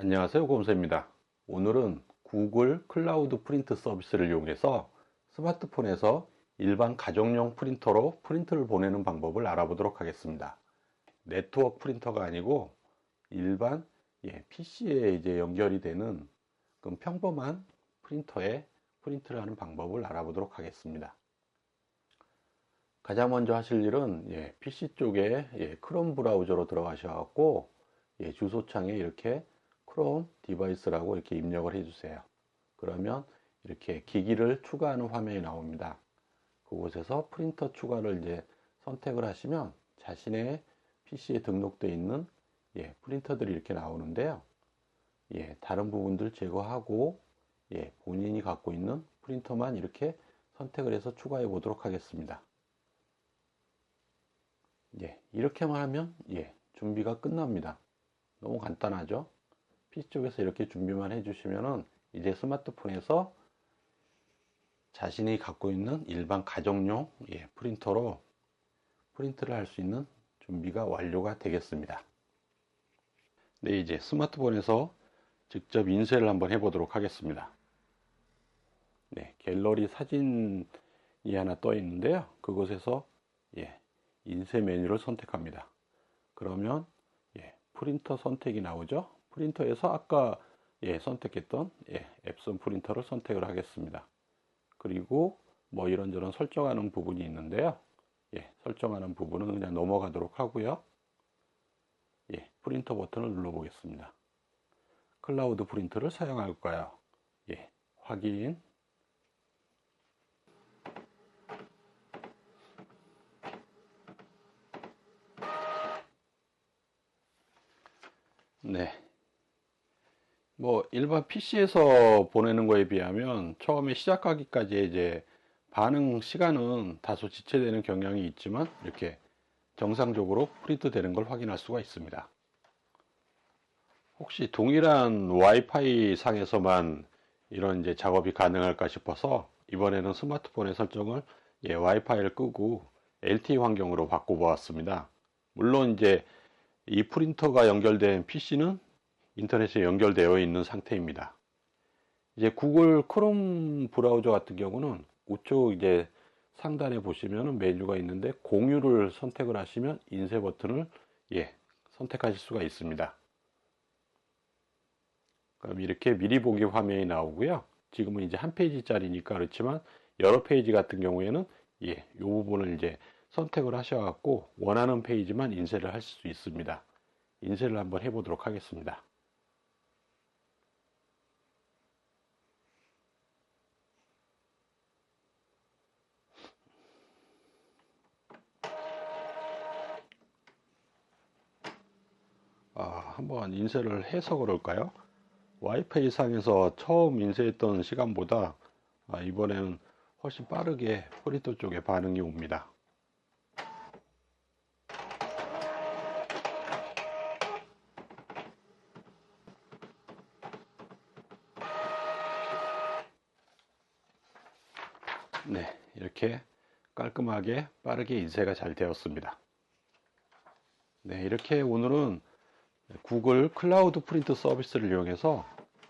안녕하세요 곰세입니다. 오늘은 구글 클라우드 프린트 서비스를 이용해서 스마트폰에서 일반 가정용 프린터로 프린트를 보내는 방법을 알아보도록 하겠습니다. 네트워크 프린터가 아니고 일반 예, PC에 이제 연결이 되는 평범한 프린터에 프린트를 하는 방법을 알아보도록 하겠습니다. 가장 먼저 하실 일은 예, PC 쪽에 예, 크롬 브라우저로 들어가셔갖고 예, 주소창에 이렇게 크롬 디바이스라고 이렇게 입력을 해주세요. 그러면 이렇게 기기를 추가하는 화면이 나옵니다. 그곳에서 프린터 추가를 이제 선택을 하시면 자신의 PC에 등록되어 있는 예, 프린터들이 이렇게 나오는데요. 예, 다른 부분들 제거하고 예, 본인이 갖고 있는 프린터만 이렇게 선택을 해서 추가해 보도록 하겠습니다. 예, 이렇게만 하면 예, 준비가 끝납니다. 너무 간단하죠? PC 쪽에서 이렇게 준비만 해주시면은 이제 스마트폰에서 자신이 갖고 있는 일반 가정용 예, 프린터로 프린트를 할 수 있는 준비가 완료가 되겠습니다. 네, 이제 스마트폰에서 직접 인쇄를 한번 해보도록 하겠습니다. 네, 갤러리 사진이 하나 떠 있는데요. 그곳에서 예, 인쇄 메뉴를 선택합니다. 그러면 예, 프린터 선택이 나오죠. 프린터에서 아까 예, 선택했던 예, 앱선 프린터를 선택을 하겠습니다. 그리고 뭐 이런저런 설정하는 부분이 있는데요. 예, 설정하는 부분은 그냥 넘어가도록 하고요. 예, 프린터 버튼을 눌러 보겠습니다. 클라우드 프린터를 사용할까요? 예, 확인. 네. 뭐 일반 PC에서 보내는 거에 비하면 처음에 시작하기까지 이제 반응 시간은 다소 지체되는 경향이 있지만 이렇게 정상적으로 프린트 되는 걸 확인할 수가 있습니다. 혹시 동일한 와이파이 상에서만 이런 이제 작업이 가능할까 싶어서 이번에는 스마트폰의 설정을 예, 와이파이를 끄고 LTE 환경으로 바꿔보았습니다. 물론 이제 이 프린터가 연결된 PC는 인터넷에 연결되어 있는 상태입니다. 이제 구글 크롬 브라우저 같은 경우는 우측 이제 상단에 보시면 메뉴가 있는데 공유를 선택을 하시면 인쇄 버튼을 예, 선택하실 수가 있습니다. 그럼 이렇게 미리 보기 화면이 나오고요. 지금은 이제 한 페이지짜리니까 그렇지만 여러 페이지 같은 경우에는 예, 이 부분을 이제 선택을 하셔갖고 원하는 페이지만 인쇄를 할수 있습니다. 인쇄를 한번 해보도록 하겠습니다. 아, 한번 인쇄를 해서 그럴까요? 와이파이 상에서 처음 인쇄했던 시간보다 아, 이번에는 훨씬 빠르게 프린터 쪽에 반응이 옵니다. 네, 이렇게 깔끔하게 빠르게 인쇄가 잘 되었습니다. 네, 이렇게 오늘은 구글 클라우드 프린트 서비스를 이용해서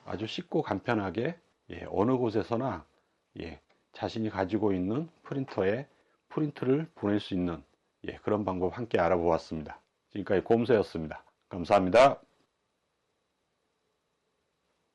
아주 쉽고 간편하게 예, 어느 곳에서나 예, 자신이 가지고 있는 프린터에 프린트를 보낼 수 있는 예, 그런 방법 함께 알아보았습니다. 지금까지 곰새였습니다. 감사합니다.